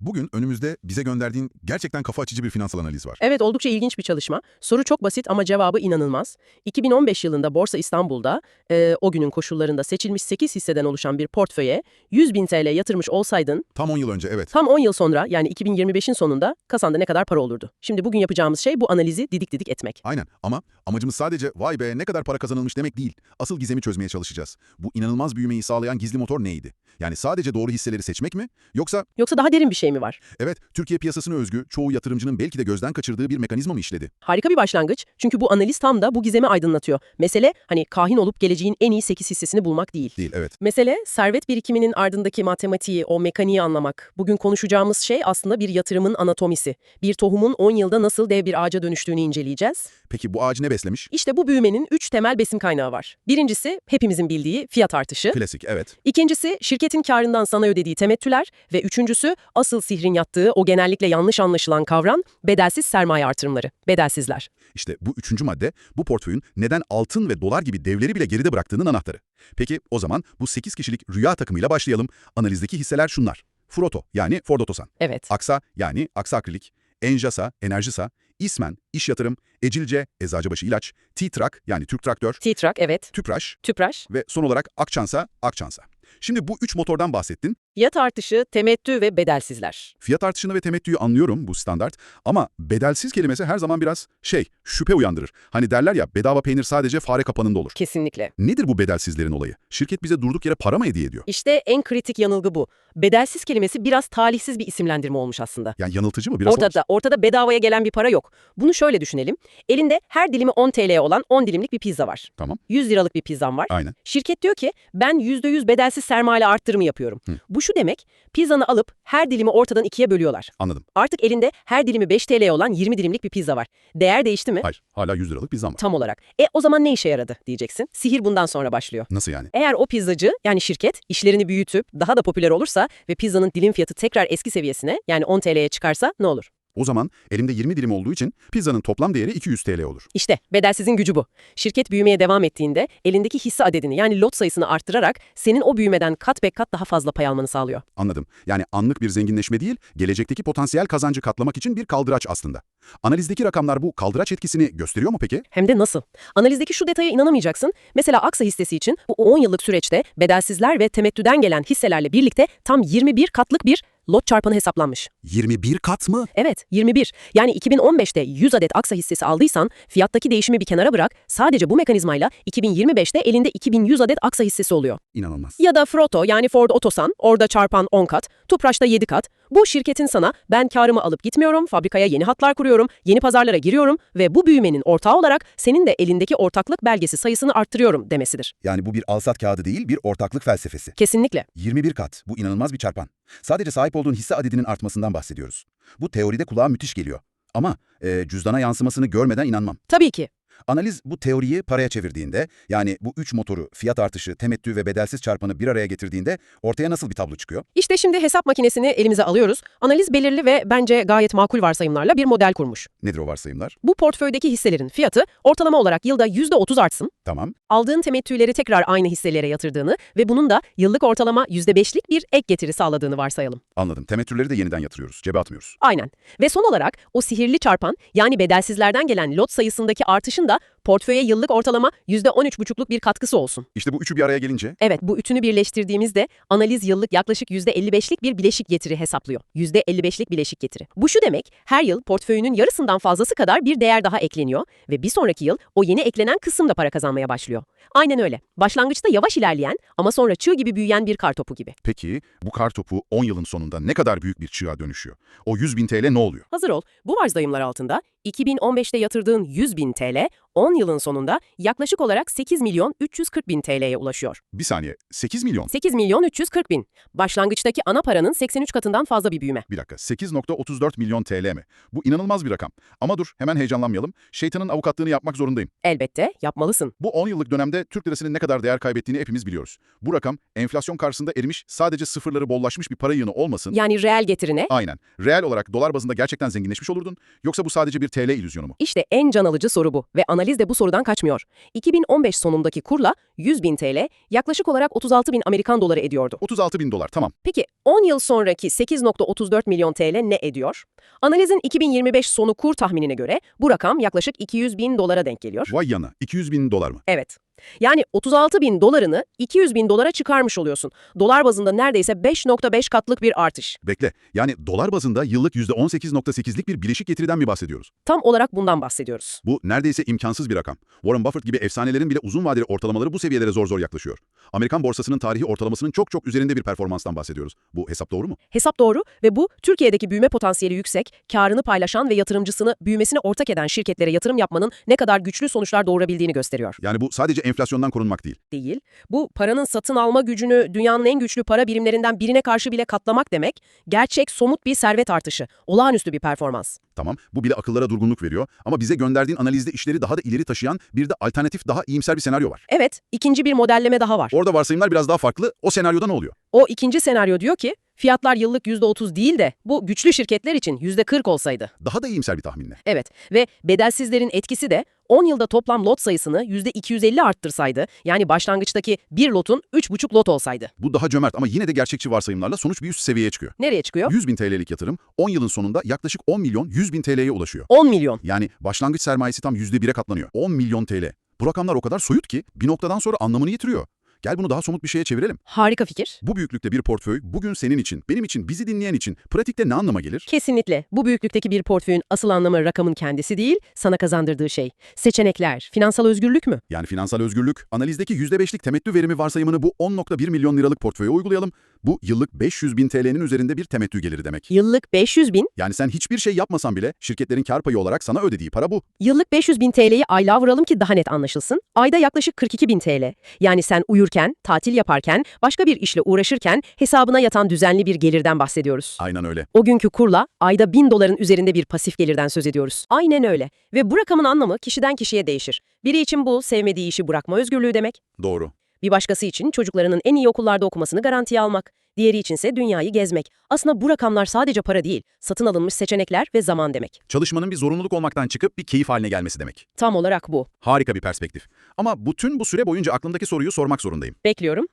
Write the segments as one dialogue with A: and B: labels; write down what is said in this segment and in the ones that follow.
A: Bugün önümüzde bize gönderdiğin gerçekten kafa açıcı bir finansal analiz var.
B: Evet oldukça ilginç bir çalışma. Soru çok basit ama cevabı inanılmaz. 2015 yılında Borsa İstanbul'da e, o günün koşullarında seçilmiş 8 hisseden oluşan bir portföye 100 bin TL yatırmış olsaydın
A: Tam 10 yıl önce evet.
B: tam 10 yıl sonra yani 2025'in sonunda kasanda ne kadar para olurdu? Şimdi bugün yapacağımız şey bu analizi didik didik etmek.
A: Aynen ama amacımız sadece vay be ne kadar para kazanılmış demek değil. Asıl gizemi çözmeye çalışacağız. Bu inanılmaz büyümeyi sağlayan gizli motor neydi? Yani sadece doğru hisseleri seçmek mi? Yoksa
B: Yoksa daha derin bir şey mi var?
A: evet Türkiye piyasasına özgü çoğu yatırımcının belki de gözden kaçırdığı bir mekanizma mı işledi?
B: Harika bir başlangıç çünkü bu analiz tam da bu gizemi aydınlatıyor. Mesele hani kahin olup geleceğin en iyi 8 hissesini bulmak değil.
A: Değil evet.
B: Mesele servet birikiminin ardındaki matematiği, o mekaniği anlamak. Bugün konuşacağımız şey aslında bir yatırımın anatomisi. Bir tohumun 10 yılda nasıl dev bir ağaca dönüştüğünü inceleyeceğiz.
A: Peki bu ağacı ne beslemiş?
B: İşte bu büyümenin 3 temel besin kaynağı var. Birincisi hepimizin bildiği fiyat artışı.
A: Klasik evet.
B: İkincisi şirketin karından sana ödediği temettüler ve üçüncüsü asıl sihrin yattığı o genellikle yanlış anlaşılan kavram bedelsiz sermaye artırımları, bedelsizler.
A: İşte bu üçüncü madde bu portföyün neden altın ve dolar gibi devleri bile geride bıraktığının anahtarı. Peki o zaman bu 8 kişilik rüya takımıyla başlayalım. Analizdeki hisseler şunlar. Froto yani Ford Otosan.
B: Evet.
A: Aksa yani Aksa Akrilik, Enjasa, Enerjisa, İsmen, İş Yatırım, Ecilce, Eczacıbaşı İlaç, T-Trak yani Türk Traktör,
B: T-Trak evet.
A: Tüpraş
B: Tüpraş.
A: ve son olarak Akçansa, Akçansa. Şimdi bu üç motordan bahsettin.
B: Fiyat artışı, temettü ve bedelsizler.
A: Fiyat artışını ve temettüyü anlıyorum bu standart ama bedelsiz kelimesi her zaman biraz şey, şüphe uyandırır. Hani derler ya bedava peynir sadece fare kapanında olur.
B: Kesinlikle.
A: Nedir bu bedelsizlerin olayı? Şirket bize durduk yere para mı hediye ediyor?
B: İşte en kritik yanılgı bu. Bedelsiz kelimesi biraz talihsiz bir isimlendirme olmuş aslında.
A: Yani yanıltıcı mı? Biraz
B: Ortada, ortada bedavaya gelen bir para yok. Bunu şöyle düşünelim. Elinde her dilimi 10 TL'ye olan 10 dilimlik bir pizza var.
A: Tamam,
B: 100 liralık bir pizzam var.
A: aynen.
B: Şirket diyor ki ben %100 bedelsiz sermaye arttırımı yapıyorum.
A: Hı.
B: Bu şu demek, pizzanı alıp her dilimi ortadan ikiye bölüyorlar.
A: Anladım.
B: Artık elinde her dilimi 5 TL'ye olan 20 dilimlik bir pizza var. Değer değişti mi?
A: Hayır, hala 100 liralık pizzam var.
B: Tam olarak. E o zaman ne işe yaradı diyeceksin. Sihir bundan sonra başlıyor.
A: Nasıl yani?
B: Eğer o pizzacı yani şirket işlerini büyütüp daha da popüler olursa ve pizzanın dilim fiyatı tekrar eski seviyesine yani 10 TL'ye çıkarsa ne olur?
A: O zaman elimde 20 dilim olduğu için pizzanın toplam değeri 200 TL olur.
B: İşte bedelsizin gücü bu. Şirket büyümeye devam ettiğinde elindeki hisse adedini yani lot sayısını arttırarak senin o büyümeden kat be kat daha fazla pay almanı sağlıyor.
A: Anladım. Yani anlık bir zenginleşme değil, gelecekteki potansiyel kazancı katlamak için bir kaldıraç aslında. Analizdeki rakamlar bu kaldıraç etkisini gösteriyor mu peki?
B: Hem de nasıl? Analizdeki şu detaya inanamayacaksın. Mesela Aksa hissesi için bu 10 yıllık süreçte bedelsizler ve temettüden gelen hisselerle birlikte tam 21 katlık bir lot çarpanı hesaplanmış.
A: 21 kat mı?
B: Evet, 21. Yani 2015'te 100 adet Aksa hissesi aldıysan fiyattaki değişimi bir kenara bırak. Sadece bu mekanizmayla 2025'te elinde 2100 adet Aksa hissesi oluyor.
A: İnanılmaz.
B: Ya da Froto yani Ford Otosan orada çarpan 10 kat, Tupraş'ta 7 kat. Bu şirketin sana ben karımı alıp gitmiyorum, fabrikaya yeni hatlar kuruyorum, yeni pazarlara giriyorum ve bu büyümenin ortağı olarak senin de elindeki ortaklık belgesi sayısını arttırıyorum demesidir.
A: Yani bu bir alsat kağıdı değil, bir ortaklık felsefesi.
B: Kesinlikle.
A: 21 kat. Bu inanılmaz bir çarpan. Sadece sahip olduğun hisse adedinin artmasından bahsediyoruz. Bu teoride kulağa müthiş geliyor. Ama e, cüzdana yansımasını görmeden inanmam.
B: Tabii ki.
A: Analiz bu teoriyi paraya çevirdiğinde, yani bu üç motoru, fiyat artışı, temettü ve bedelsiz çarpanı bir araya getirdiğinde ortaya nasıl bir tablo çıkıyor?
B: İşte şimdi hesap makinesini elimize alıyoruz. Analiz belirli ve bence gayet makul varsayımlarla bir model kurmuş.
A: Nedir o varsayımlar?
B: Bu portföydeki hisselerin fiyatı ortalama olarak yılda %30 artsın.
A: Tamam,
B: Aldığın temettüleri tekrar aynı hisselere yatırdığını ve bunun da yıllık ortalama %5'lik bir ek getiri sağladığını varsayalım.
A: anladım. Temettüleri de yeniden yatırıyoruz, cebe atmıyoruz.
B: Aynen. Ve son olarak o sihirli çarpan yani bedelsizlerden gelen lot sayısındaki artışın da portföye yıllık ortalama %13,5'luk bir katkısı olsun.
A: İşte bu üçü bir araya gelince
B: Evet bu üçünü birleştirdiğimizde analiz yıllık yaklaşık %55'lik bir bileşik getiri hesaplıyor. %55'lik bileşik getiri. Bu şu demek her yıl portföyünün yarısından fazlası kadar bir değer daha ekleniyor ve bir sonraki yıl o yeni eklenen kısım da para kazanmaya başlıyor. Aynen öyle. Başlangıçta yavaş ilerleyen ama sonra çığ gibi büyüyen bir kar topu gibi.
A: Peki bu kar topu 10 yılın sonunda ne kadar büyük bir çığa dönüşüyor? O 100 bin TL ne oluyor?
B: Hazır ol. Bu varsayımlar altında 2015'te yatırdığın 100 bin TL 10 yılın sonunda yaklaşık olarak 8 milyon 340 bin TL'ye ulaşıyor.
A: Bir saniye, 8 milyon.
B: 8 milyon 340 bin. Başlangıçtaki ana paranın 83 katından fazla bir büyüme.
A: Bir dakika, 8.34 milyon TL mi? Bu inanılmaz bir rakam. Ama dur, hemen heyecanlanmayalım. Şeytanın avukatlığını yapmak zorundayım.
B: Elbette yapmalısın.
A: Bu 10 yıllık dönemde Türk lirasının ne kadar değer kaybettiğini hepimiz biliyoruz. Bu rakam enflasyon karşısında erimiş, sadece sıfırları bollaşmış bir para yığını olmasın.
B: Yani reel getirine
A: Aynen. Reel olarak dolar bazında gerçekten zenginleşmiş olurdun. Yoksa bu sadece bir TL illüzyonu mu?
B: işte en can alıcı soru bu ve analiz de bu sorudan kaçmıyor. 2015 sonundaki kurla 100 bin TL yaklaşık olarak 36 bin Amerikan doları ediyordu.
A: 36 bin dolar tamam.
B: Peki 10 yıl sonraki 8.34 milyon TL ne ediyor? Analizin 2025 sonu kur tahminine göre bu rakam yaklaşık 200 bin dolara denk geliyor.
A: Vay yana 200 bin dolar mı?
B: Evet. Yani 36 bin dolarını 200 bin dolara çıkarmış oluyorsun. Dolar bazında neredeyse 5.5 katlık bir artış.
A: Bekle yani dolar bazında yıllık %18.8'lik bir bileşik getiriden mi bahsediyoruz?
B: Tam olarak bundan bahsediyoruz.
A: Bu neredeyse imkansız bir rakam. Warren Buffett gibi efsanelerin bile uzun vadeli ortalamaları bu seviyelere zor zor yaklaşıyor. Amerikan borsasının tarihi ortalamasının çok çok üzerinde bir performanstan bahsediyoruz. Bu hesap doğru mu?
B: Hesap doğru ve bu Türkiye'deki büyüme potansiyeli yüksek, karını paylaşan ve yatırımcısını büyümesine ortak eden şirketlere yatırım yapmanın ne kadar güçlü sonuçlar doğurabildiğini gösteriyor.
A: Yani bu sadece enflasyondan korunmak değil.
B: Değil. Bu paranın satın alma gücünü dünyanın en güçlü para birimlerinden birine karşı bile katlamak demek, gerçek somut bir servet artışı, olağanüstü bir performans.
A: Tamam bu bile akıllara durgunluk veriyor ama bize gönderdiğin analizde işleri daha da ileri taşıyan bir de alternatif daha iyimser bir senaryo var.
B: Evet, ikinci bir modelleme daha var.
A: Orada varsayımlar biraz daha farklı. O senaryoda ne oluyor?
B: O ikinci senaryo diyor ki, fiyatlar yıllık %30 değil de bu güçlü şirketler için %40 olsaydı.
A: Daha da iyimser bir tahminle.
B: Evet ve bedelsizlerin etkisi de 10 yılda toplam lot sayısını %250 arttırsaydı, yani başlangıçtaki bir lotun 3,5 lot olsaydı.
A: Bu daha cömert ama yine de gerçekçi varsayımlarla sonuç bir üst seviyeye çıkıyor.
B: Nereye çıkıyor?
A: 100 bin TL'lik yatırım 10 yılın sonunda yaklaşık 10 milyon 100 bin TL'ye ulaşıyor.
B: 10 milyon.
A: Yani başlangıç sermayesi tam %1'e katlanıyor. 10 milyon TL. Bu rakamlar o kadar soyut ki bir noktadan sonra anlamını yitiriyor. Gel bunu daha somut bir şeye çevirelim.
B: Harika fikir.
A: Bu büyüklükte bir portföy bugün senin için, benim için, bizi dinleyen için pratikte ne anlama gelir?
B: Kesinlikle. Bu büyüklükteki bir portföyün asıl anlamı rakamın kendisi değil, sana kazandırdığı şey. Seçenekler, finansal özgürlük mü?
A: Yani finansal özgürlük, analizdeki %5'lik temettü verimi varsayımını bu 10.1 milyon liralık portföye uygulayalım. Bu yıllık 500 bin TL'nin üzerinde bir temettü geliri demek.
B: Yıllık 500 bin,
A: Yani sen hiçbir şey yapmasan bile şirketlerin kar payı olarak sana ödediği para bu.
B: yıllık 500 bin TL'yi aylığa vuralım ki daha net anlaşılsın. Ayda yaklaşık 42 bin TL. Yani sen uyurken, tatil yaparken, başka bir işle uğraşırken hesabına yatan düzenli bir gelirden bahsediyoruz.
A: Aynen öyle.
B: O günkü kurla ayda 1000 doların üzerinde bir pasif gelirden söz ediyoruz. Aynen öyle. Ve bu rakamın anlamı kişiden kişiye değişir. Biri için bu sevmediği işi bırakma özgürlüğü demek.
A: Doğru.
B: Bir başkası için çocuklarının en iyi okullarda okumasını garantiye almak. Diğeri içinse dünyayı gezmek. Aslında bu rakamlar sadece para değil, satın alınmış seçenekler ve zaman demek.
A: Çalışmanın bir zorunluluk olmaktan çıkıp bir keyif haline gelmesi demek.
B: Tam olarak bu.
A: Harika bir perspektif. Ama bütün bu süre boyunca aklımdaki soruyu sormak zorundayım.
B: Bekliyorum.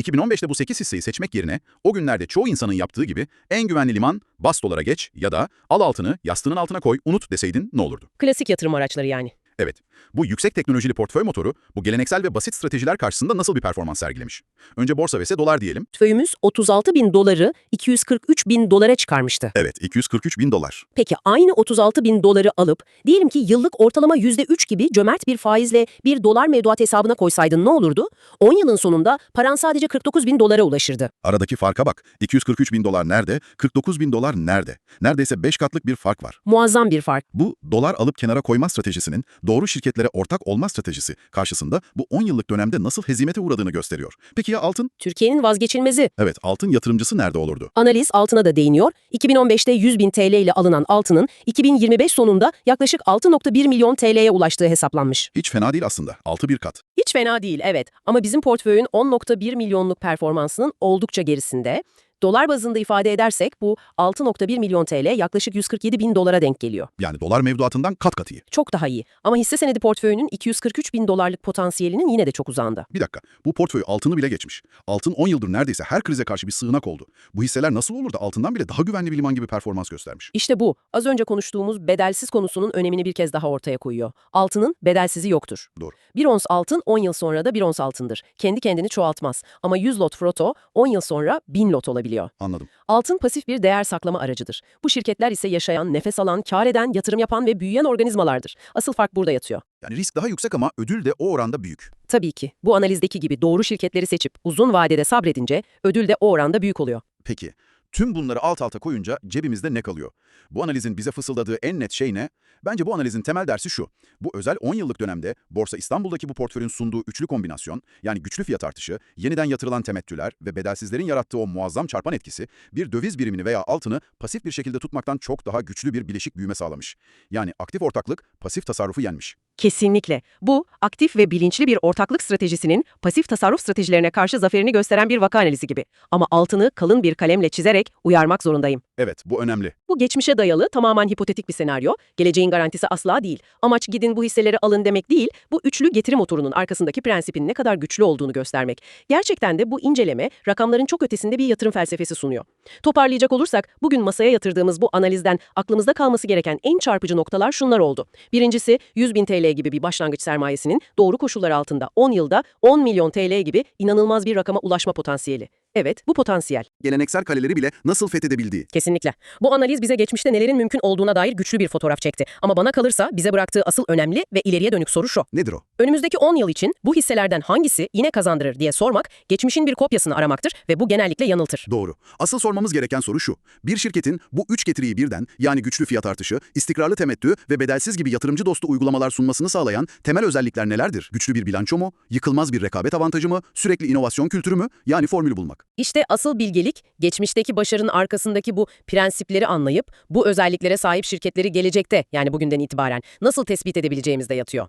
A: 2015'te bu 8 hisseyi seçmek yerine o günlerde çoğu insanın yaptığı gibi en güvenli liman bas dolara geç ya da al altını yastığının altına koy unut deseydin ne olurdu?
B: Klasik yatırım araçları yani.
A: Evet, bu yüksek teknolojili portföy motoru bu geleneksel ve basit stratejiler karşısında nasıl bir performans sergilemiş? Önce borsa vs dolar diyelim.
B: Portföyümüz 36 bin doları 243 bin dolara çıkarmıştı.
A: Evet, 243 bin dolar.
B: Peki aynı 36 bin doları alıp diyelim ki yıllık ortalama %3 gibi cömert bir faizle bir dolar mevduat hesabına koysaydın ne olurdu? 10 yılın sonunda paran sadece 49 bin dolara ulaşırdı.
A: Aradaki farka bak. 243 bin dolar nerede? 49 bin dolar nerede? Neredeyse 5 katlık bir fark var.
B: Muazzam bir fark.
A: Bu dolar alıp kenara koyma stratejisinin doğru şirketlere ortak olma stratejisi karşısında bu 10 yıllık dönemde nasıl hezimete uğradığını gösteriyor. Peki ya altın?
B: Türkiye'nin vazgeçilmezi.
A: Evet, altın yatırımcısı nerede olurdu?
B: Analiz altına da değiniyor. 2015'te 100 bin TL ile alınan altının 2025 sonunda yaklaşık 6.1 milyon TL'ye ulaştığı hesaplanmış.
A: Hiç fena değil aslında. 6 bir kat.
B: Hiç fena değil evet ama bizim portföyün 10.1 milyonluk performansının oldukça gerisinde. Dolar bazında ifade edersek bu 6.1 milyon TL yaklaşık 147 bin dolara denk geliyor.
A: Yani dolar mevduatından kat kat iyi.
B: Çok daha iyi ama hisse senedi portföyünün 243 bin dolarlık potansiyelinin yine de çok uzağında.
A: Bir dakika, bu portföy altını bile geçmiş. Altın 10 yıldır neredeyse her krize karşı bir sığınak oldu. Bu hisseler nasıl olur da altından bile daha güvenli bir liman gibi performans göstermiş?
B: İşte bu az önce konuştuğumuz bedelsiz konusunun önemini bir kez daha ortaya koyuyor. Altının bedelsizi yoktur.
A: Doğru.
B: Bir ons altın 10 yıl sonra da bir ons altındır. Kendi kendini çoğaltmaz ama 100 lot froto 10 yıl sonra 1000 lot olabiliyor.
A: Anladım.
B: Altın pasif bir değer saklama aracıdır. Bu şirketler ise yaşayan, nefes alan, kar eden, yatırım yapan ve büyüyen organizmalardır. Asıl fark burada yatıyor.
A: Yani risk daha yüksek ama ödül de o oranda büyük.
B: Tabii ki bu analizdeki gibi doğru şirketleri seçip uzun vadede sabredince ödül de o oranda büyük oluyor.
A: Peki, tüm bunları alt alta koyunca cebimizde ne kalıyor? Bu analizin bize fısıldadığı en net şey ne? Bence bu analizin temel dersi şu. Bu özel 10 yıllık dönemde Borsa İstanbul'daki bu portföyün sunduğu üçlü kombinasyon, yani güçlü fiyat artışı, yeniden yatırılan temettüler ve bedelsizlerin yarattığı o muazzam çarpan etkisi, bir döviz birimini veya altını pasif bir şekilde tutmaktan çok daha güçlü bir bileşik büyüme sağlamış. Yani aktif ortaklık, pasif tasarrufu yenmiş.
B: Kesinlikle. Bu, aktif ve bilinçli bir ortaklık stratejisinin pasif tasarruf stratejilerine karşı zaferini gösteren bir vaka analizi gibi. Ama altını kalın bir kalemle çizerek uyarmak zorundayım.
A: Evet, bu önemli.
B: Bu geçmişe dayalı tamamen hipotetik bir senaryo. Geleceğin garantisi asla değil. Amaç gidin bu hisseleri alın demek değil, bu üçlü getiri motorunun arkasındaki prensibin ne kadar güçlü olduğunu göstermek. Gerçekten de bu inceleme rakamların çok ötesinde bir yatırım felsefesi sunuyor. Toparlayacak olursak bugün masaya yatırdığımız bu analizden aklımızda kalması gereken en çarpıcı noktalar şunlar oldu. Birincisi 100 bin TL gibi bir başlangıç sermayesinin doğru koşullar altında 10 yılda 10 milyon TL gibi inanılmaz bir rakama ulaşma potansiyeli. Evet, bu potansiyel.
A: Geleneksel kaleleri bile nasıl fethedebildiği.
B: Kesinlikle. Bu analiz bize geçmişte nelerin mümkün olduğuna dair güçlü bir fotoğraf çekti. Ama bana kalırsa bize bıraktığı asıl önemli ve ileriye dönük soru şu.
A: Nedir o?
B: Önümüzdeki 10 yıl için bu hisselerden hangisi yine kazandırır diye sormak, geçmişin bir kopyasını aramaktır ve bu genellikle yanıltır.
A: Doğru. Asıl sormamız gereken soru şu. Bir şirketin bu üç getiriyi birden yani güçlü fiyat artışı, istikrarlı temettü ve bedelsiz gibi yatırımcı dostu uygulamalar sunmasını sağlayan temel özellikler nelerdir? Güçlü bir bilanço mu? Yıkılmaz bir rekabet avantajı mı? Sürekli inovasyon kültürü mü? Yani formülü bulmak.
B: İşte asıl bilgelik, geçmişteki başarının arkasındaki bu prensipleri anlayıp, bu özelliklere sahip şirketleri gelecekte, yani bugünden itibaren nasıl tespit edebileceğimizde yatıyor.